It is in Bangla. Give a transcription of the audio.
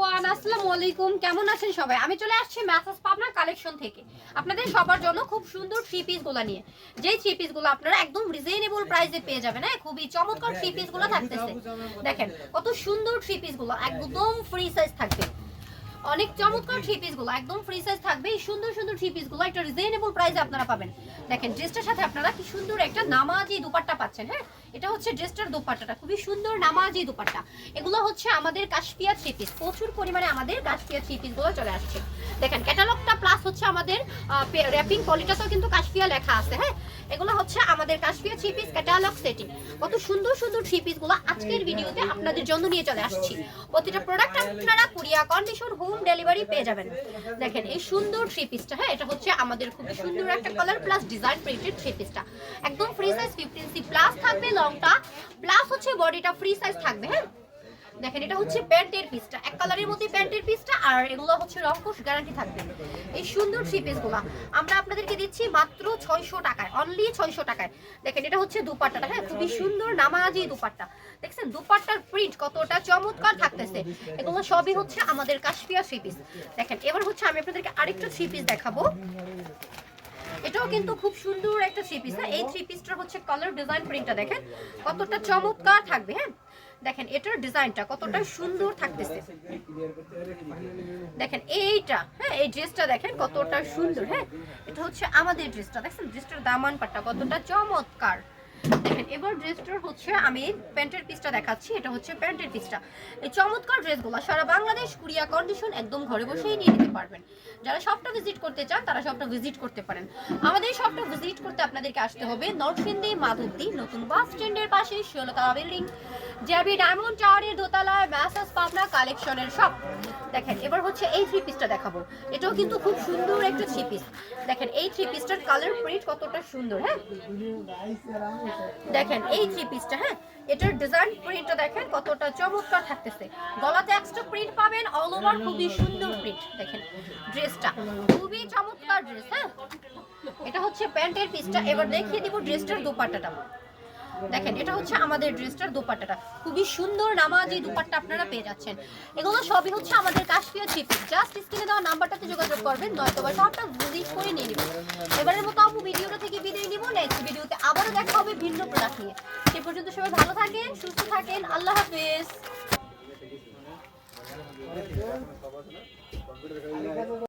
এভরিওয়ান আসসালামু আলাইকুম। কেমন আছেন সবাই? আমি চলে আসছি ম্যাসাজ পাবনা কালেকশন থেকে। আপনাদের সবার জন্য খুব সুন্দর থ্রি পিসগুলো নিয়ে। যেই থ্রি পিসগুলো আপনারা একদম রিজনেবল প্রাইসে পেয়ে যাবেন হ্যাঁ? খুবই চমৎকার থ্রি পিসগুলো থাকতেছে। দেখেন, কত সুন্দর থ্রি পিসগুলো একদম ফ্রি সাইজ থাকবে। অনেক চমৎকার থ্রি পিসগুলো একদম ফ্রি সাইজ থাকবে। এই সুন্দর সুন্দর থ্রি পিসগুলো একটা রিজনেবল প্রাইসে আপনারা পাবেন। দেখেন ড্রেসটার সাথে আপনারা কি সুন্দর একটা নামাজি দুপাট্টা পাচ্ছেন হ্যাঁ? এটা হচ্ছে ড্রেসটার দুপাট্টাটা, খুবই সুন্দর নামাজি দুপাট্টা। এগুলো হচ্ছে আমাদের কাশপিয়া থ্রি পিস প্রচুর পরিমাণে আমাদের কাশপিয়া থ্রি পিসগুলো চলে আসছে। দেখেন ক্যাটালগটা প্লাস হচ্ছে আমাদের র্যাপিং পলিটাতেও কিন্তু কাশপিয়া লেখা আছে হ্যাঁ? এগুলো হচ্ছে আমাদের Kashmir three piece catalog setting কত সুন্দর সুন্দর থ্রি পিসগুলো আজকের ভিডিওতে আপনাদের জন্য নিয়ে চলে আসছি। প্রতিটা প্রোডাক্ট আপনারা কুরিয়া কন্ডিশন হোম ডেলিভারি পেয়ে যাবেন। দেখেন, এই সুন্দর থ্রি পিসটা হ্যাঁ এটা হচ্ছে আমাদের খুব সুন্দর একটা colour plus design printed three পিসটা একদম free size fifteen C plus থাকবে লংটা প্লাস হচ্ছে বডিটা ফ্রি সাইজ থাকবে হ্যাঁ? দেখেন, এটা হচ্ছে প্যান্টের পিসটা। এক কালারের মধ্যে প্যান্টের পিসটা আর এগুলো হচ্ছে রংকোশ গ্যারান্টি থাকবে। এই সুন্দর থ্রি পিসগুলো আমরা আপনাদেরকে দিচ্ছি মাত্র ছয়শো টাকায় অনলি ছয়শো টাকায়। দেখেন, এটা হচ্ছে দুপাট্টাটা হ্যাঁ খুবই সুন্দর নামাজি দুপাট্টা। দেখছেন, দুপাট্টার প্রিন্ট কতটা চমৎকার থাকতেছে। এগুলো সবই হচ্ছে আমাদের কাশ্মীর থ্রি পিস দেখেন, এবার হচ্ছে আমি আপনাদেরকে আরেকটা থ্রি পিস দেখাবো। এটাও কিন্তু খুব সুন্দর একটা থ্রি পিস হ্যাঁ? এই থ্রি পিসটার হচ্ছে কালার ডিজাইন প্রিন্টটা দেখেন, কতটা চমৎকার থাকবে হ্যাঁ? দেখেন, এটার ডিজাইনটা কতটা সুন্দর থাকতেছে। দেখেন, এইটা হ্যাঁ? এই ড্রেসটা দেখেন, কতটা সুন্দর হ্যাঁ? এটা হচ্ছে আমাদের ড্রেসটা দেখেন ড্রেসটার দামান পাটটা কতটা চমৎকার। দেখেন, এবার ড্রেসটার হচ্ছে আমি প্যান্টের পিসটা দেখাচ্ছি, এটা হচ্ছে প্যান্টের পিসটা এই চমৎকার ড্রেসগুলো সারা বাংলাদেশ কুরিয়া কন্ডিশন একদম ঘরে বসেই নিয়ে নিতে পারবেন। যারা সবটা ভিজিট করতে চান, তারা সবটা ভিজিট করতে পারেন। আমাদের সবটা ভিজিট করতে আপনাদেরকে আসতে হবে নরসিংদী, মাধবদী, নতুন বাস স্ট্যান্ডের পাশে ষোলতলা বিল্ডিং জেবি ডায়মন্ড টাওয়ারের দোতলায় ম্যাসাজ পাবনা কালেকশনের শপ দেখেন, এবার হচ্ছে এই থ্রি পিসটা দেখাবো। এটাও কিন্তু খুব সুন্দর একটা থ্রি পিস দেখেন, এই থ্রি পিসটার কালার প্রিন্ট কতটা সুন্দর হ্যাঁ? দেখেন, এই থ্রি পিসটা হ্যাঁ? এটার ডিজাইন প্রিন্টটা দেখেন, কতটা চমৎকার থাকতেছে। গলাতে এক্সট্রা প্রিন্ট পাবেন অল ওভার খুবই সুন্দর প্রিন্ট দেখেন ড্রেসটা খুবই চমৎকার ড্রেস হ্যাঁ? এটা হচ্ছে প্যান্টের পিসটা এবার দেখিয়ে দিব ড্রেসটার দোপাট্টাটা। দেখেন, এটা হচ্ছে আমাদের ড্রেসটার দোপাট্টাটা। খুবই সুন্দর নামাজি দোপাট্টা আপনারা পেয়ে যাচ্ছেন। এগুলো সবই হচ্ছে আমাদের কাশ্মীর চিপি জাস্ট স্ক্রিনে দেওয়া নাম্বারটাতে যোগাযোগ করবেন, নয়তো বা সবটা ভিজিট করে নিয়ে নেবেন। এবারের মতো আপু ভিডিওটা থেকে বিদায় নিব। নেক্সট ভিডিওতে আবারও দেখা হবে ভিন্ন প্রোডাক্ট নিয়ে। সে পর্যন্ত সবাই ভালো থাকেন, সুস্থ থাকেন। আল্লাহ হাফেজ।